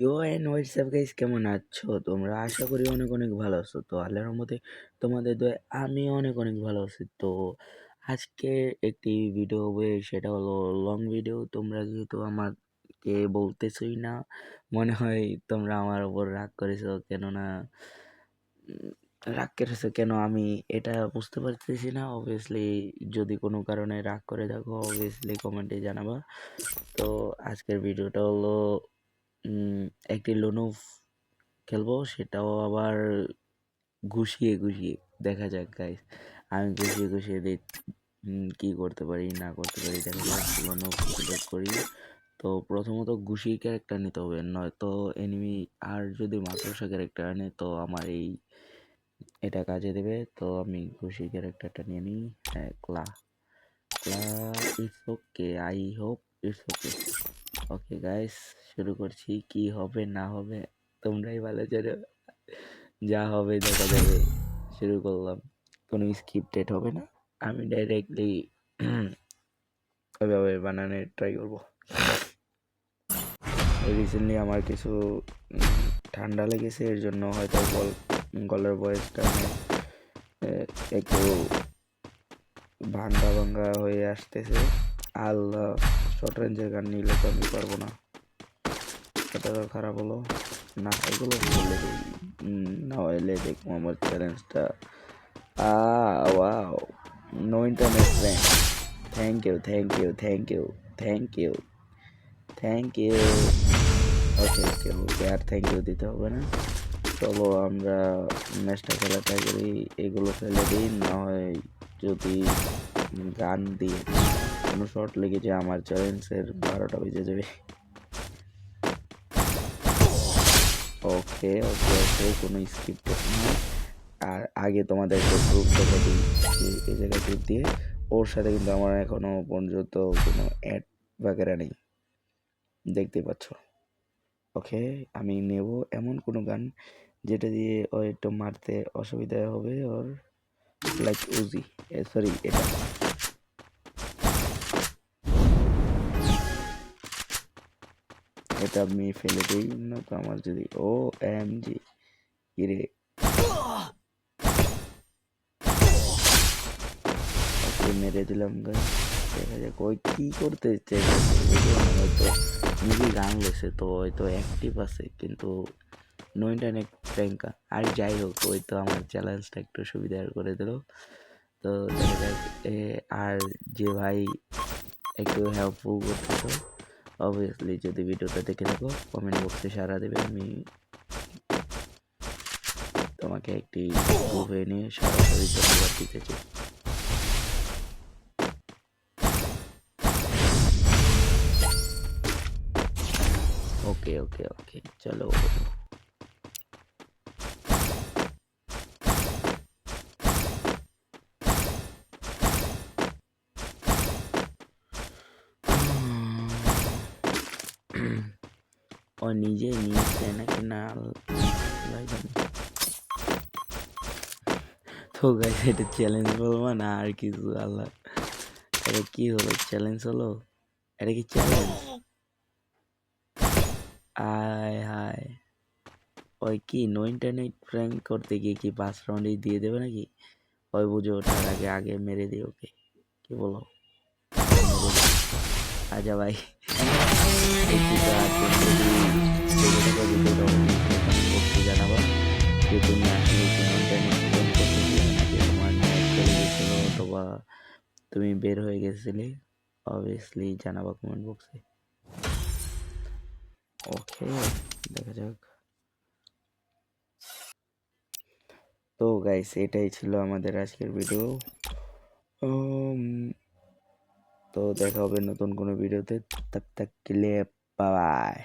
Yo and WhatsApp guys কেমন আছো? তোমরা আশা করি অনেক অনেক ভালো আছো। তো আল্লাহর রহমতে তোমাদের দয়ে আমি অনেক অনেক ভালো আছি। তো আজকে একটি ভিডিও হবে, সেটা হলো লং ভিডিও তোমরা যেহেতু আমাকে বলতেছই না, মনে হয় তোমরা আমার ওপর রাগ করেছ, কেননা রাগ করেছ কেন আমি এটা বুঝতে পারতেছি না। অবভিয়াসলি যদি কোনো কারণে রাগ করে থাকো অবভিয়াসলি কমেন্টে জানাবা। তো আজকের ভিডিওটা হলো একটি লোনো খেলব, সেটাও আবার গুছিয়ে গুছিয়ে দেখা যাক গাইস আমি গুছিয়ে গুছিয়ে দেখ কি করতে পারি, না করতে পারি, দেখা যাক। লোনো সিলেক্ট করি। তো প্রথমত গুছিয়ে ক্যারেক্টার নিতে হবে, নয়তো এনিমি আর যদি মাকড়সা ক্যারেক্টার আনে, তো আমার এই, এটা কাজে দেবে। তো আমি গুছিয়ে ক্যারেক্টারটা নিয়ে নিই। হ্যাঁ ক্লা ক্লা it's okay I hope it's okay okay guys শুরু করছি। কি হবে, না হবে? তোমরাই ভালো জানো। যা হবে, দেখা যাবে। শুরু করলাম। কোনো স্ক্রিপ্টেড হবে না। আমি ডাইরেক্টলি ওইভাবে বানানোর ট্রাই করব। রিসেন্টলি আমার কিছু ঠান্ডা লেগেছে, এর জন্য হয়তো গল, গলার ভয়েসটা একটু ভাঙ্গা ভাঙ্গা হয়ে আসতেছে। আল্লাহ শর্ট রেঞ্জের গান নিলে তো আমি পারব না। এটা খারাপ হলো। না, এগুলো না হলে দেখব আমার চ্যালেঞ্জটা wow. No internet friend thank you thank you thank you thank you thank you okay okay okay R thank you দিতে হবে না। চলো আমরা ম্যাচটা খেলা ট্রাই করি এগুলো ফেলে দিই, না হয় যদি গান দিয়ে কোনো শর্ট লেগেছে, আমার চ্যালেঞ্জের বারোটা বেজে যাবে। ওকে ওকে ওকে কোনো স্ক্রিপ্ট না আর আগে তোমাদেরকে প্রুফ দেখে দিই, যে এই জায়গায় দিয়ে, ওর সাথে কিন্তু আমার এখনও পর্যন্ত কোনো অ্যাড বাগেরা নেই। দেখতে পাচ্ছ? ওকে আমি নেব এমন কোনো গান, যেটা দিয়ে ও একটু মারতে অসুবিধা হবে ওর। লাইক উজি সরি এটা এটা আমি ফেলে দিই না তো আমার যদি ও এম জি কিরে মেরে দিলাম গান দেখা যাক ওই কি করতে হয়তো নিজেই গান লেছে তো হয়তো অ্যাক্টিভ আছে কিন্তু নো ইন্টারনেট প্র্যাঙ্কা আর যাই হোক ওই তো আমার চ্যালেঞ্জটা একটু সুবিধার করে দিল। তো আর যে ভাই একটু হেল্পফুল করতেছো অবভিয়াসলি যদি ভিডিওটা দেখে থাকো কমেন্ট বক্সে সারা দেবে। আমি তোমাকে একটি গ্রুপে নিয়ে সরাসরি ধন্যবাদ দিতে চাই ওকে ওকে ওকে চলো। ও নিজে নিয়েছে নাকি না তো গাইস এটা চ্যালেঞ্জ বলব না আর কিছু আল্লাহ এটা কি হলো চ্যালেঞ্জ হলো এটা কি চ্যালেঞ্জ আয় হায় ওই কি নো ইন্টারনেট প্র্যাঙ্ক করতে গিয়ে কি পাঁচ রাউন্ডেই দিয়ে দেবে নাকি ওই বুঝে ওঠার আগে আগে মেরে দিই ওকে কি বলো আচ্ছা ভাই তুমি অথবা তুমি বের হয়ে গেছিলে অবভিয়াসলি জানাবা কমেন্ট বক্সে ওকে দেখা যাক তো গাইস এটাই ছিল আমাদের আজকের ভিডিও তো দেখা হবে নতুন কোনো ভিডিওতে। তাক তাক ক্লিপ বাই